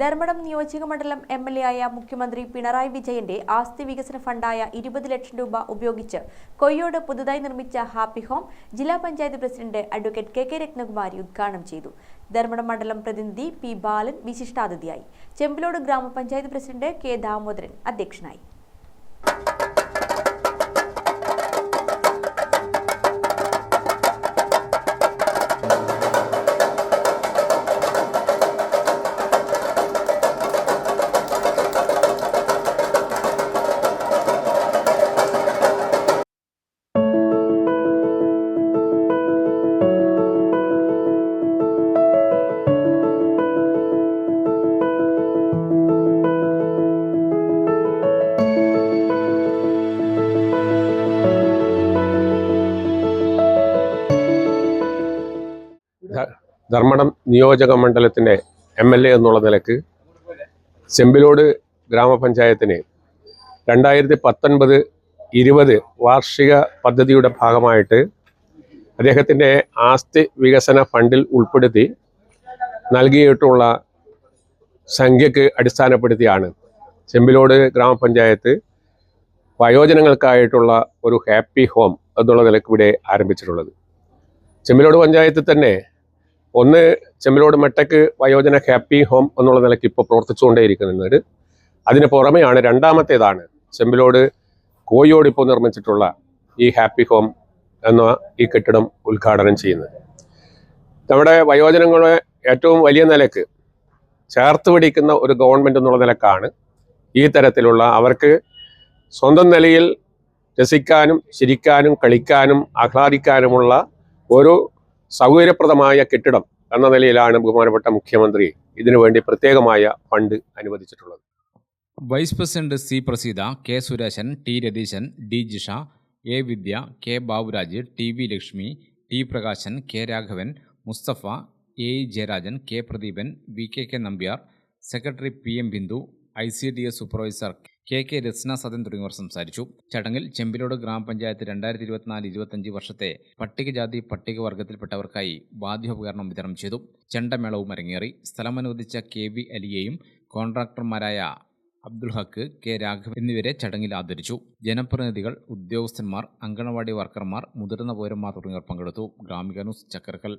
ധർമ്മടം നിയോജക മണ്ഡലം M L A ആയ മുഖ്യമന്ത്രി പിണറായി വിജയന്റെ ആസ്തി വികസന ഫണ്ടായ ഇരുപത് ലക്ഷം രൂപ ഉപയോഗിച്ച് കൊയ്യോട് പുതുതായി നിർമ്മിച്ച ഹാപ്പി ഹോം ജില്ലാ panchayat president advocate K K Rathnakumari ഉദ്ഘാടനം ചെയ്തു. ധർമ്മടം മണ്ഡലം പ്രതിനിധി പി ബാലൻ വിശിഷ്ടാതിഥിയായി. ചെമ്പിലോട് ഗ്രാമപഞ്ചായത്ത് പ്രസിഡന്റ് കെ ദാമോദരൻ അധ്യക്ഷനായി. ധർമ്മടം നിയോജക മണ്ഡലത്തിന്റെ എം എൽ എ എന്നുള്ള നിലയ്ക്ക് ചെമ്പിലോട് ഗ്രാമപഞ്ചായത്തിന് രണ്ടായിരത്തി പത്തൊൻപത് ഇരുപത് വാർഷിക പദ്ധതിയുടെ ഭാഗമായിട്ട് അദ്ദേഹത്തിന്റെ ആസ്തി വികസന ഫണ്ടിൽ ഉൾപ്പെടുത്തി നൽകിയിട്ടുള്ള സംഖ്യക്ക് അടിസ്ഥാനപ്പെടുത്തിയാണ് ചെമ്പിലോട് ഗ്രാമപഞ്ചായത്ത് വയോജനങ്ങൾക്കായിട്ടുള്ള ഒരു ഹാപ്പി ഹോം എന്നുള്ള നിലയ്ക്ക് ഇവിടെ ആരംഭിച്ചിട്ടുള്ളത്. ചെമ്പിലോട് പഞ്ചായത്തിൽ തന്നെ ഒന്ന് ചെമ്പിലോട് മെട്ടക്ക് വയോജന ഹാപ്പി ഹോം എന്നുള്ള നിലയ്ക്ക് ഇപ്പോൾ പ്രവർത്തിച്ചുകൊണ്ടേയിരിക്കുന്നത്. അതിന് പുറമെയാണ് രണ്ടാമത്തേതാണ് ചെമ്പിലോട് കോയോട് ഇപ്പോൾ നിർമ്മിച്ചിട്ടുള്ള ഈ ഹാപ്പി ഹോം എന്ന ഈ കെട്ടിടം ഉദ്ഘാടനം ചെയ്യുന്നത്. നമ്മുടെ വയോജനങ്ങളെ ഏറ്റവും വലിയ നിലയ്ക്ക് ചേർത്ത് പിടിക്കുന്ന ഒരു ഗവൺമെന്റ് എന്നുള്ള നിലക്കാണ് ഈ തരത്തിലുള്ള അവർക്ക് സ്വന്തം നിലയിൽ രസിക്കാനും ചിരിക്കാനും കളിക്കാനും ആഹ്ലാദിക്കാനുമുള്ള ഒരു സൗകര്യപ്രദമായ കെട്ടിടം എന്ന നിലയിലാണ് ബഹുമാനപ്പെട്ട മുഖ്യമന്ത്രി ഇതിനുവേണ്ടി പ്രത്യേകമായ fund അനുവദിച്ചിട്ടുള്ളത്. Vice president C Praseetha K Suresan T Ratheesan D Jisha A Vidya K Baburaj T V Lakshmi T Prakashan K Raghavan Musthafa A Jayarajan K Pradeepan V K K Nambiar secretary P M Bindu I C D S supervisor K K Ratna Sadan തുടങ്ങിയവർ സംസാരിച്ചു. ചടങ്ങിൽ ചെമ്പിലോട് ഗ്രാമപഞ്ചായത്ത് രണ്ടായിരത്തി ഇരുപത്തിനാല് ഇരുപത്തഞ്ച് വർഷത്തെ പട്ടികജാതി പട്ടികവർഗത്തിൽപ്പെട്ടവർക്കായി വാദ്യോപകരണം വിതരണം ചെയ്തു. ചെണ്ടമേളവും അരങ്ങേറി. സ്ഥലം അനുവദിച്ച കെ വി അലിയെയും കോൺട്രാക്ടർമാരായ അബ്ദുൽ ഹക്ക് കെ രാഘവൻ എന്നിവരെ ചടങ്ങിൽ ആദരിച്ചു. ജനപ്രതിനിധികൾ ഉദ്യോഗസ്ഥന്മാർ അങ്കണവാടി വർക്കർമാർ മുതിർന്ന പൗരന്മാർ തുടങ്ങിയവർ പങ്കെടുത്തു. ഗ്രാമിക ചക്കരക്കൽ